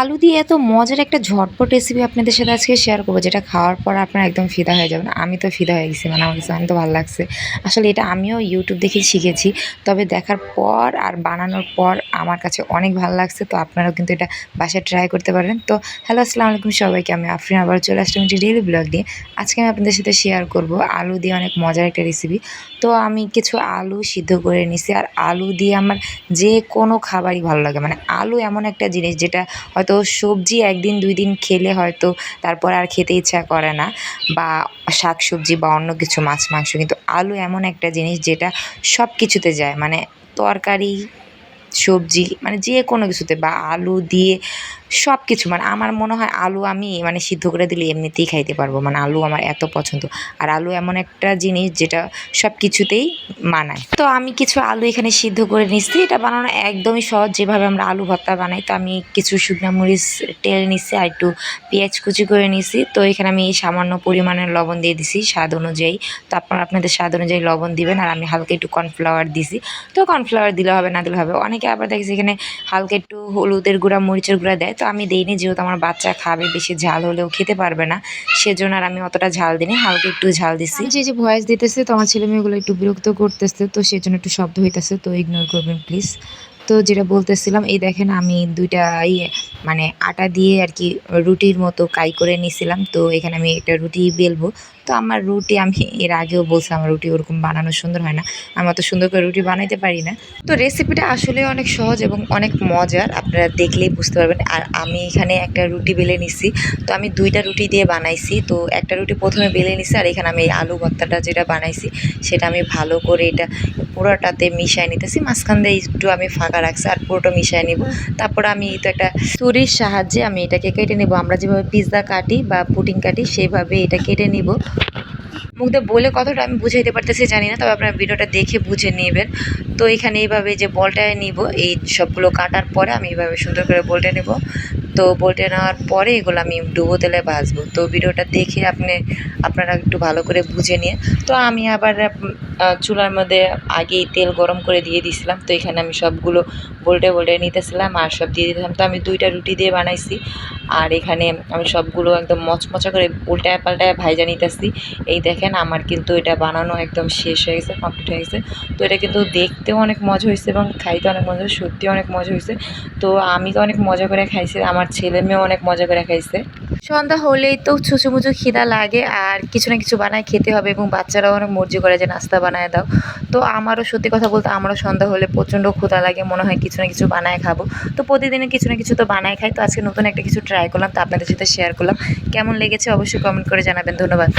আলু দিয়ে এত মজার একটা ঝটপট রেসিপি আপনাদের সাথে আজকে শেয়ার করব, যেটা খাওয়ার পর আপনারা একদম ফিদা হয়ে যাবেন আমি তো ফিদা হয়ে গেছি মানে আমার কাছে অনেক ভালো লাগছে। আসলে এটা আমিও ইউটিউব দেখে শিখেছি, তবে দেখার পর আর বানানোর পর আমার কাছে অনেক ভালো লাগছে, তো আপনারাও কিন্তু এটা বাসায় ট্রাই করতে পারেন। তো হ্যালো আসসালামু আলাইকুম সবাইকে, আমি আফরিন আবার চলে আসলাম একটি ডেলি ব্লগ নিয়ে। আজকে আমি আপনাদের সাথে শেয়ার করব আলু দিয়ে অনেক মজার একটা রেসিপি তো আমি কিছু আলু সিদ্ধ করে নিছি, আর আলু দিয়ে আমার যে কোনো খাবারই ভালো লাগে। মানে আলু এমন একটা জিনিস যেটা হয়তো সবজি একদিন দুই দিন খেলে হয়তো তারপর আর খেতে ইচ্ছা করে না। বা শাক সবজি বা অন্য কিছু মাছ, মাংস, কিন্তু আলু এমন একটা জিনিস যেটা সব কিছুতে যায়। মানে তরকারি, সবজি মানে যে কোনো কিছুতে বা আলু দিয়ে সব কিছু মানে আমার মনে হয় আলু আমি মানে সিদ্ধ করে দিলে এমনিতেই খাইতে পারব। মানে আলু আমার এত পছন্দ। আর আলু এমন একটা জিনিস যেটা সব কিছুতেই মানায়। তো আমি কিছু আলু এখানে সিদ্ধ করে নিচ্ছি। এটা বানানো একদমই সহজ। যেভাবে আমরা আলু ভর্তা বানাই, তো আমি কিছু শুকনো মরিচ টেলে নিচ্ছি আর একটু পেঁয়াজ কুচি করে নিচ্ছি। তো এখানে আমি সামান্য পরিমাণের লবণ দিয়ে দিছি স্বাদ অনুযায়ী। তো আপনারা আপনাদের স্বাদ অনুযায়ী লবণ দিবেন আর আমি হালকা একটু কর্নফ্লাওয়ার দিছি। তো কর্নফ্লাওয়ার দিলে হবে না দিলে হবে। অনেকে আবার দেখছি এখানে হালকা একটু হলুদের গুঁড়া, মরিচের গুঁড়া দেয়। তো আমি দিইনি, যেহেতু আমার বাচ্চা খাবে, বেশি ঝাল হলেও খেতে পারবে না। সেজন্য আর আমি অতটা ঝাল দিইনি, হালকা একটু ঝাল দিছি। যে যে ভয়েস দিতেছে, তো আমার ছেলে মেয়েগুলো একটু বিরক্ত করতেছে, তো সেজন্য একটু শব্দ হইতেছে, তো ইগনোর করবেন প্লিজ তো যেটা বলতেছিলাম, এই দেখেন আমি দুইটা ইয়ে মানে আটা দিয়ে আর কি রুটির মতো কাই করে নিয়েছিলাম তো এখানে আমি একটা রুটি বেলবো। তো আমার রুটি, আমি এর আগেও বলছি আমার রুটি ওরকম বানানো সুন্দর হয় না। আমি অত সুন্দর করে রুটি বানাইতে পারি না। তো রেসিপিটা আসলে অনেক সহজ এবং অনেক মজার, আপনারা দেখলেই বুঝতে পারবেন। আর আমি এখানে একটা রুটি বেলে নিছি। তো আমি দুইটা রুটি দিয়ে বানাইছি। তো একটা রুটি প্রথমে বেলে নিছি আর এখানে আমি এই আলু ভর্তাটা যেটা বানাইছি, সেটা আমি ভালো করে এটা পুরোটাতে মিশাই নিতেছি। মাঝখান দিয়ে একটু আমি ফাঁকা রাখছি আর পুরোটা মিশাই নিব। তারপর আমি তো একটা ছুরির সাহায্যে আমি এটাকে কেটে নেব। আমরা যেভাবে পিৎজা কাটি বা পুটিং কাটি, সেভাবে এটা কেটে নিব। মুখ দিয়ে বলে কতটা আমি বুঝাইতে পারতেছি, জানি না, তবে আপনারা ভিডিওটা দেখে বুঝে নেবেন। তো এখানে এইভাবে যে বলটা নিব, এই সবগুলো কাটার পরে আমি এইভাবে সুন্দর করে বলটা নেব। তো বলটে নেওয়ার পরে এগুলো আমি ডুবো তেলে ভাজবো। তো ভিডিওটা দেখে আপনি, আপনারা একটু ভালো করে বুঝে নিয়ে। তো আমি আবার চুলার মধ্যে আগেই তেল গরম করে দিয়ে দিয়েছিলাম তো এখানে আমি সবগুলো বোল্টে বোল্টে নিতেছিলাম আর সব দিয়ে দিয়েছিলাম তো আমি দুইটা রুটি দিয়ে বানাইছি। আর এখানে আমি সবগুলো একদম মচমচা করে উল্টায় পাল্টায় ভাইজা নিতেছি। এই দেখেন আমার কিন্তু এটা বানানো একদম শেষ হয়ে গেছে, কমপ্লিট হয়ে গেছে। তো এটা কিন্তু দেখতেও অনেক মজা হয়েছে এবং খাইতে অনেক মজা সত্যিও অনেক মজা হয়েছে। তো আমি তো অনেক মজা করে খাইছি, আমার ছেলে মেয়ে অনেক মজা করে খাইছে। সন্ধ্যা হলেই তো ছুচুমুচু খিদা লাগে আর কিছু না কিছু বানায় খেতে হবে এবং বাচ্চারাও অনেক মর্জি করে যে নাস্তা বানায় দাও। তো আমারও সত্যি কথা বলতে আমারও সন্ধ্যা হলে প্রচণ্ড ক্ষুদা লাগে, মনে হয় কিছু না কিছু বানায় খাব। তো প্রতিদিনে কিছু না কিছু তো বানায় খাই। তো আজকে নতুন একটা কিছু ট্রাই করলাম, তো আপনাদের সাথে শেয়ার করলাম। কেমন লেগেছে অবশ্যই কমেন্ট করে জানাবেন, ধন্যবাদ।